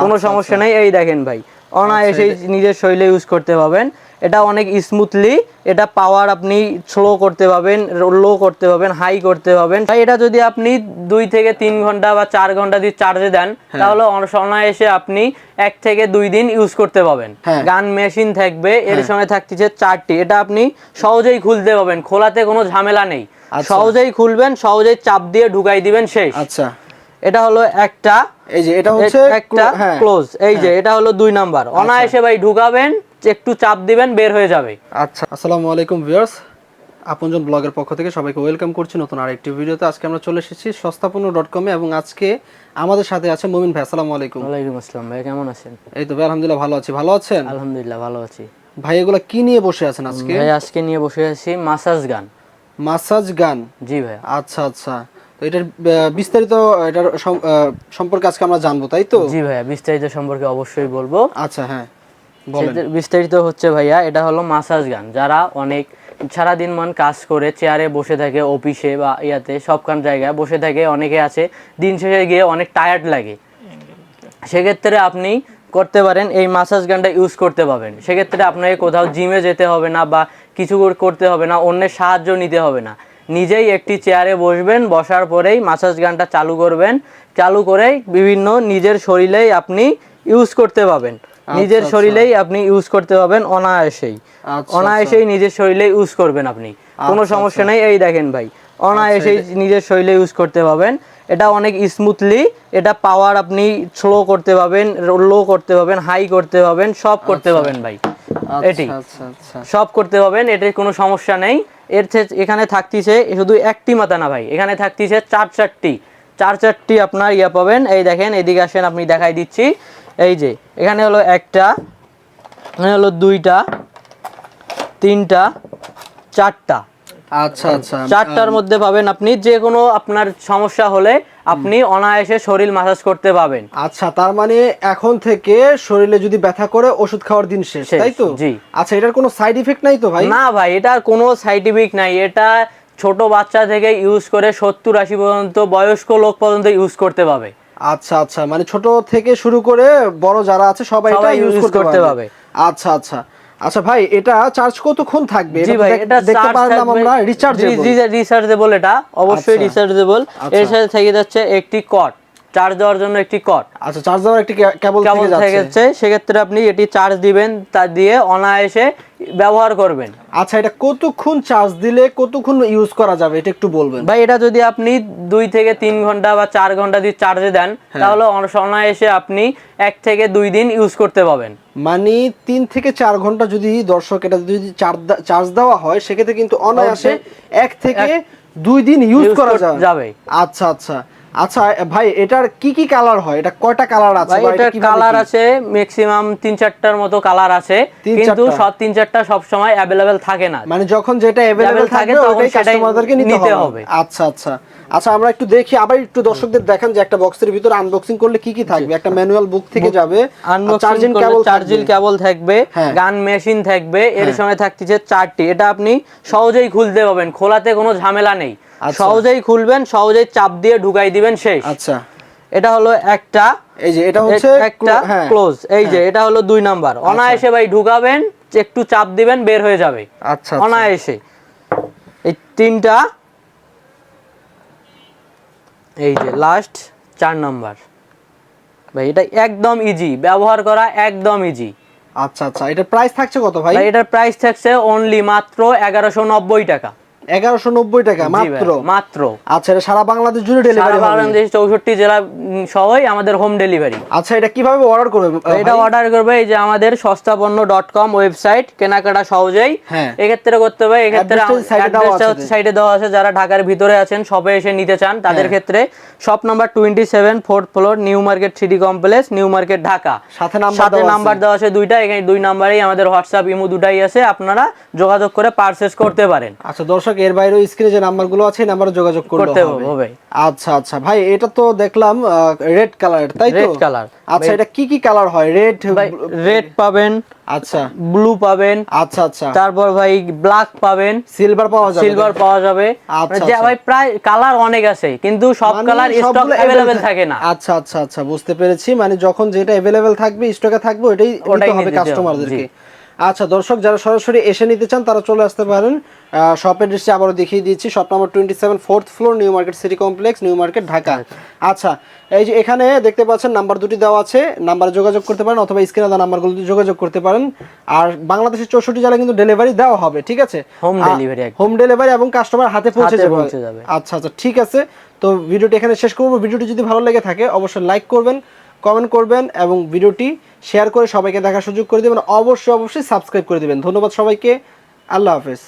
কোনো আচ্ছা, সমস্যা নেই। এই দেখেন ভাই অনায়াসেই নিজের শরীরে ইউজ করতে পারবেন। এটা অনেক স্মুথলি এটা পাওয়ার আপনি স্লো করতে পারবেন লো করতে পারবেন হাই করতে পারবেন। তাই এটা যদি আপনি দুই থেকে তিন ঘণ্টা বা চার ঘণ্টা দিয়ে চার্জে দেন হ্যাঁ। তাহলে অন- অনায়াসে আপনি এক থেকে দুই দিন ইউজ করতে পারবেন। হ্যাঁ। গান মেশিন থাকবে এর সঙ্গে থাকতেছে চারটি। এটা আপনি সহজেই খুলতে পারবেন খোলাতে কোনো ঝামেলা নেই। আচ্ছা। সহজেই খুলবেন সহজেই চাপ দিয়ে ঢুকাই দিবেন শেষ। আচ্ছা। এটা হলো একটা এই যে এটা হচ্ছে একটা হ্যাঁ। ক্লোজ এই যে এটা হলো দুই নাম্বার। অনায়াসে ভাই ঢুকাবেন একটু চাপ দিবেন বের হয়ে যাবে। আচ্ছা আসসালামু আলাইকুম ভিউয়ার্স। আপনজন ব্লগের পক্ষ থেকে সবাইকে ওয়েলকাম করছি নতুন আরেকটি ভিডিওতে। আজকে আমরা চলে এসেছি সস্তাপূর্ণ ডট কমে এবং আজকে আমাদের সাথে আছে মুমিন ভাই। আসসালামু আলাইকুম। ওয়ালাইকুম আসসালাম ভাই কেমন আছেন? এই তো ভাই আলহামদুলিল্লাহ ভালো আছি। ভালো আছেন? আলহামদুলিল্লাহ ভালো আছি। ভাই এগুলা কি নিয়ে বসে আছেন আজকে? ভাই আজকে নিয়ে বসে আছি মাসাজ গান। মাসাজ গান? জি ভাই আচ্ছা আচ্ছা। তো এটার বিস্তারিত এটার সম্পর্কে আজকে আমরা জানব তাই তো? জি ভাইয়া বিস্তারিত সম্পর্কে অবশ্যই বলব। আচ্ছা হ্যাঁ বিস্তারিত হচ্ছে ভাইয়া এটা হলো মাসাজ গান। যারা অনেক সারাদিন মান কাজ করে চেয়ারে বসে থাকে অফিসে বা ইয়াতে সবখান জায়গায় বসে থাকে অনেকে আছে দিন শেষে গিয়ে অনেক টায়ার্ড লাগে। সেক্ষেত্রে আপনি করতে পারেন এই মাসাজ গানটা ইউজ করতে পারবেন। সেক্ষেত্রে আপনাকে কোথাও জিমে যেতে হবে না বা কিছু করতে হবে না অন্যের সাহায্য নিতে হবে না। নিজেই একটি চেয়ারে বসবেন বসার পরেই মাসাজ গানটা চালু করবেন। চালু করেই বিভিন্ন নিজের শরীরেই আপনি ইউজ করতে পারবেন নিজের আচ্ছা। শরীরেই আপনি ইউজ করতে পারবেন অনায়াসেই। আচ্ছা, অনায়াসেই নিজের শরীরে ইউজ করবেন আপনি। কোনো আচ্ছা, সমস্যা নেই এই দেখেন ভাই। অনায়াসেই নিজের শরীরে ইউজ করতে পারবেন এটা অনেক স্মুথলি এটা পাওয়ার আপনি স্লো করতে পারবেন লো করতে পারবেন হাই করতে পারবেন সব করতে পারবেন ভাই। এটি। আচ্ছা আচ্ছা। আচ্ছা সব করতে পারবেন এটির কোনো সমস্যা নেই। এর এখানে থাকতিছে শুধু একটি মাথা না ভাই এখানে থাকতিছে চার চারটি। চার চারটি আপনার ইয়া পাবেন। এই দেখেন এদিকে আসেন আপনি দেখাই দিচ্ছি। এই যে এখানে হলো একটা এখানে হলো দুইটা তিনটা চারটা। আচ্ছা আচ্ছা। চারটার মধ্যে পাবেন আপনি যে কোনো আপনার সমস্যা হলে আপনি অনায়াসে শরীর মাসাজ করতে পাবেন আচ্ছা তার মানে এখন থেকে শরীরে যদি ব্যথা করে ওষুধ খাওয়ার দিন শেষ তাই তো? জি। আচ্ছা এটার কোনো সাইড ইফেক্ট নাই তো ভাই? না ভাই এটার কোনো সাইন্টিফিক নাই। এটা ছোট বাচ্চা থেকে ইউজ করে সত্তর আশি পর্যন্ত বয়স্ক লোক পর্যন্ত ইউজ করতে পাবে আচ্ছা আচ্ছা মানে ছোট থেকে শুরু করে বড় যারা আছে সবাই এটা ইউজ করতে পারবে। আচ্ছা আচ্ছা। আচ্ছা ভাই এটা চার্জ কতক্ষণ থাকবে? জি তো ভাই এটা দেখতে পারলাম আমরা রিচার্জেবল রিচার্জেবল এটা। অবশ্যই আচ্ছা। রিচার্জেবল এর আচ্ছা। সাথে থেকে যাচ্ছে একটি কট চার্জ দেওয়ার জন্য একটি কট আচ্ছা চার্জ দেওয়ার একটি কেবল কেবল থেকে যাচ্ছে। সেক্ষেত্রে আপনি এটি চার্জ দিবেন তা দিয়ে অনায়াসে ব্যবহার করবেন। আচ্ছা এটা কতক্ষণ চার্জ দিলে কতক্ষণ ইউজ করা যাবে এটা একটু বলবেন। ভাই এটা যদি আপনি দুই থেকে তিন ঘণ্টা বা চার ঘণ্টা দিয়ে চার্জে দেন হ্যাঁ। তাহলে অন- অনায়াসে আপনি এক থেকে দুই দিন ইউজ করতে পারবেন মানে তিন থেকে চার ঘণ্টা যদি দর্শক এটা যদি চার্জ দেওয়া হয় সেক্ষেত্রে কিন্তু অনায়াসে এক থেকে দুই দিন ইউজ করা যাবে। আচ্ছা আচ্ছা। আচ্ছা ভাই এটার কি কি কালার হয়? এটা কয়টা কালার আছে? ভাই এটা এটার কালার আছে ম্যাক্সিমাম তিন চারটার মতো কালার আছে। কিন্তু সব তিন চারটা সব সময় অ্যাভেলেবেল থাকে না। মানে যখন যেটা অ্যাভেলেবেল থাকে তখন কাস্টমারদেরকে নিতে হবে। আচ্ছা আচ্ছা। আচ্ছা আমরা একটু দেখি আবার একটু দর্শকদের দেখান যে একটা বক্সের ভিতরে আনবক্সিং করলে কি কি থাকবে? একটা ম্যানুয়াল বুক থেকে যাবে। চার্জিং কেবল চার্জিল কেবল থাকবে। হ্যাঁ। গান মেশিন থাকবে এর সঙ্গে থাকতেছে চারটি। এটা আপনি সহজেই খুলতে পারবেন খোলাতে কোনো ঝামেলা নেই। সহজেই খুলবেন সহজেই চাপ দিয়ে ঢুকাই দিবেন শেষ। আচ্ছা। এটা হলো একটা এই যে এটা হচ্ছে একটা হ্যাঁ। ক্লোজ এই যে এটা হলো দুই নাম্বার। অনায়াসে ভাই ঢুকাবেন একটু চাপ দিবেন বের হয়ে যাবে। আচ্ছা আচ্ছা। অনায়াসে। এই তিনটা এই যে লাস্ট চার নাম্বার। ভাই এটা একদম ইজি ব্যবহার করা একদম ইজি আচ্ছা আচ্ছা। এটার প্রাইস থাকছে কত ভাই? ভাই এটার প্রাইস থাকছে অনলি মাত্র এগারোশো নব্বই টাকা। এগারোশো নব্বই টাকা মাত্র মাত্র আচ্ছা এটা সারা বাংলাদেশ জুড়ে ডেলিভারি বাংলাদেশ চৌষট্টি জেলা আমাদের হোম ডেলিভারি আচ্ছা এটা কীভাবে অর্ডার করবে এটা অর্ডার করবে এই যে আমাদের সস্তাপন্ন ডট কম ওয়েবসাইট কেনাকাটা সহজেই হ্যাঁ। এক্ষেত্রে করতে হবে এক্ষেত্রে দেওয়া আছে। সাইডে দেওয়া আছে যারা ঢাকার ভিতরে আছেন শপে এসে নিতে চান তাদের হ্যাঁ। ক্ষেত্রে shop number twenty seven fourth floor New Market City Complex New Market Dhaka সাথে নাম্বার সাথে নাম্বার আছে। দেওয়া আছে দুইটা এখানে দুই নাম্বারেই আমাদের হোয়াটসঅ্যাপ ইমো দুটাই আছে আপনারা যোগাযোগ করে পারচেস করতে পারেন আচ্ছা দর্শক এর বাইরেও স্ক্রিনে যে নাম্বারগুলো আছে এই নাম্বারে যোগাযোগ করতে হবে। আচ্ছা আচ্ছা। ভাই এটা তো দেখলাম রেড কালার তাই তো? রেড কালার আচ্ছা এটা কি কি কালার হয়? রেড রেড পাবেন আচ্ছা। ব্লু পাবেন আচ্ছা আচ্ছা। তারপর ভাই ব্ল্যাক পাবেন সিলভার পাওয়া যাবে সিলভার পাওয়া যাবে। আচ্ছা, মানে আচ্ছা। ভাই প্রায় কালার অনেক আছে কিন্তু সব কালার স্টক available থাকে না। আচ্ছা আচ্ছা আচ্ছা বুঝতে পেরেছি। মানে যখন যেটা অ্যাভেলেবেল থাকবে স্টকে থাকবে ওটাই ওটাই হবে কাস্টমারদেরকে। আচ্ছা দর্শক যারা সরাসরি এসে নিতে চান তারা চলে আসতে পারেন। শপের দৃষ্টি আবারও দেখিয়ে দিচ্ছি shop number twenty seven fourth floor New Market City Complex New Market Dhaka আচ্ছা এই যে এখানে দেখতে পাচ্ছেন নাম্বার দুটি দেওয়া আছে নাম্বারে যোগাযোগ করতে পারেন অথবা স্ক্রিনে দেওয়া নাম্বারগুলো যোগাযোগ করতে পারেন। আর বাংলাদেশের চৌষট্টি জেলায় কিন্তু ডেলিভারি দেওয়া হবে ঠিক আছে? Delivery একদম। হোম ডেলিভারি এবং কাস্টমার হাতে পৌঁছে যাবে। আচ্ছা আচ্ছা ঠিক আছে। তো ভিডিওটি এখানে শেষ করব। ভিডিওটি যদি ভালো লেগে থাকে অবশ্যই লাইক করবেন। কমেন্ট করবেন এবং ভিডিওটি শেয়ার করে সবাইকে দেখার সুযোগ করে দেবেন। অবশ্যই অবশ্যই সাবস্ক্রাইব করে দেবেন। ধন্যবাদ সবাইকে। আল্লাহ হাফেজ।